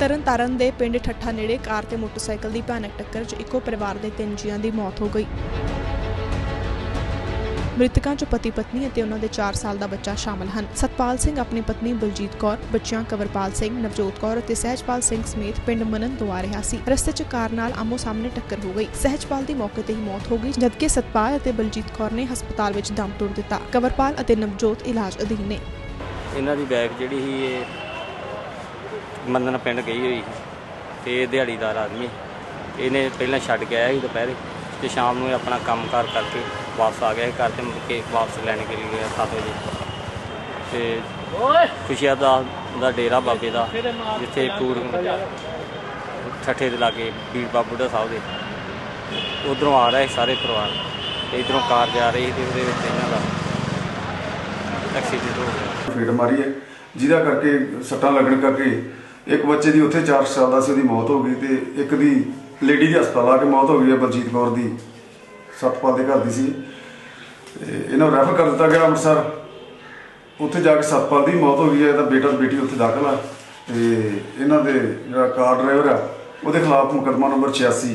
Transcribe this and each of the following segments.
ਤਰਨਤਾਰਨ ਦੇ ਪਿੰਡ ਠੱਠਾ ਨੇੜੇ ਕਾਰ ਤੇ ਮੋਟਰਸਾਈਕਲ ਦੀ ਭਿਆਨਕ ਟੱਕਰ 'ਚ ਇੱਕੋ ਪਰਿਵਾਰ ਦੇ ਤਿੰਨ ਜੀਆਂ ਦੀ ਮੌਤ ਹੋ ਗਈ। ਮ੍ਰਿਤਕਾਂ 'ਚ ਪਤੀ ਪਤਨੀ ਅਤੇ ਉਹਨਾਂ ਦੇ 4 ਸਾਲ ਦਾ ਬੱਚਾ ਸ਼ਾਮਲ ਹਨ। ਸਤਪਾਲ ਸਿੰਘ, ਆਪਣੀ ਪਤਨੀ ਬਲਜੀਤ ਕੌਰ, ਬੱਚਿਆਂ ਕਵਰਪਾਲ ਸਿੰਘ, ਨਵਜੋਤ ਕੌਰ ਅਤੇ ਸਹਿਜਪਾਲ ਸਿੰਘ ਸਮੇਤ ਪਿੰਡ ਮਨਨ ਤੋਂ ਆ ਰਿਹਾ ਸੀ। ਰਸਤੇ 'ਚ ਕਾਰ ਨਾਲ ਆਮੋ ਸਾਹਮਣੇ ਟੱਕਰ ਹੋ ਗਈ। ਸਹਿਜਪਾਲ ਦੀ ਮੌਕੇ ਤੇ ਹੀ ਮੌਤ ਹੋ ਗਈ, ਜਦਕਿ ਸਤਪਾਲ ਅਤੇ ਬਲਜੀਤ ਕੌਰ ਨੇ ਹਸਪਤਾਲ ਵਿੱਚ ਦਮ ਤੋੜ ਦਿੱਤਾ। ਕਵਰਪਾਲ ਅਤੇ ਨਵਜੋਤ ਇਲਾਜ ਅਧੀਨ ਨੇ। ਇਹਨਾਂ ਦੀ ਬੈਗ ਜਿਹੜੀ ਸੀ, ਇਹ ਮੰਦਨ ਪਿੰਡ ਗਈ ਹੋਈ ਸੀ ਤੇ ਦਿਹਾੜੀਦਾਰ ਆਦਮੀ ਇਹਨੇ ਪਹਿਲਾਂ ਛੱਡ ਕੇ ਆਇਆ ਸੀ ਦੁਪਹਿਰੇ ਤੇ ਸ਼ਾਮ ਨੂੰ ਇਹ ਆਪਣਾ ਕੰਮਕਾਰ ਕਰਕੇ ਵਾਪਸ ਆ ਗਿਆ ਸੀ ਘਰ ਤੇ ਮੁੜ ਕੇ ਵਾਪਸ ਲੈਣ ਕੇ ਲਈ ਗਿਆ 7 ਵਜੇ। ਤੇ ਖੁਸ਼ੀਆ ਦਾ ਦਾ ਡੇਰਾ ਬਾਬੇ ਦਾ ਜਿੱਥੇ ਕੂੜ ਠੱਠੇ ਦੇ ਲਾਗੇ ਬੀੜ ਬਾਬੂ ਦਾ ਸਾਹਿਬ ਦੇ। ਉਧਰੋਂ ਆ ਰਹੇ ਸਾਰੇ ਪਰਿਵਾਰ। ਤੇ ਇਧਰੋਂ ਕਾਰ ਜਾ ਰਹੀ ਸੀ ਤੇ ਉਹਦੇ ਵਿੱਚ ਇਹਨਾਂ ਦਾ ਐਕਸੀਡੈਂਟ ਹੋ ਗਿਆ। ਫੇਟ ਮਾਰੀ ਹੈ। ਜਿਹਦਾ ਕਰਕੇ ਸੱਟਾਂ ਲੱਗਣ ਕਰਕੇ ਇੱਕ ਬੱਚੇ ਦੀ ਉੱਥੇ 4 ਸਾਲ ਦਾ ਸੀ, ਉਹਦੀ ਮੌਤ ਹੋ ਗਈ ਤੇ ਇੱਕ ਦੀ ਲੇਡੀ ਦੀ ਹਸਪਤਾਲ ਆ ਕੇ ਮੌਤ ਹੋ ਗਈ ਹੈ, ਬਲਜੀਤ ਕੌਰ ਦੀ, ਸਤਪਾਲ ਦੇ ਘਰ ਦੀ ਸੀ। ਤੇ ਇਹਨਾਂ ਨੂੰ ਰੈਫਰ ਕਰ ਦਿੱਤਾ ਗਿਆ ਅੰਮ੍ਰਿਤਸਰ। ਉੱਥੇ ਜਾ ਕੇ ਸਤਪਾਲ ਦੀ ਮੌਤ ਹੋ ਗਈ ਹੈ, ਇਹਦਾ ਬੇਟਾ ਤੇ ਬੇਟੀ ਉੱਥੇ ਦਾਖਲ ਆ। ਤੇ ਇਹਨਾਂ ਦੇ ਜਿਹੜਾ ਕਾਰ ਡਰਾਈਵਰ ਆ, ਉਹਦੇ ਖਿਲਾਫ ਮੁਕੱਦਮਾ ਨੰਬਰ 86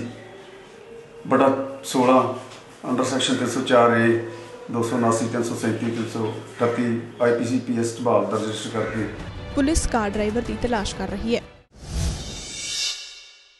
ਬਟਾ 16 under section 304 A. 279 337 338 IPC PS Jhabal ਦਰਜ ਰਜਿਸਟਰ ਕਰਕੇ ਪੁਲਿਸ ਕਾਰ ਡਰਾਈਵਰ ਦੀ ਤਲਾਸ਼ ਕਰ ਰਹੀ ਹੈ।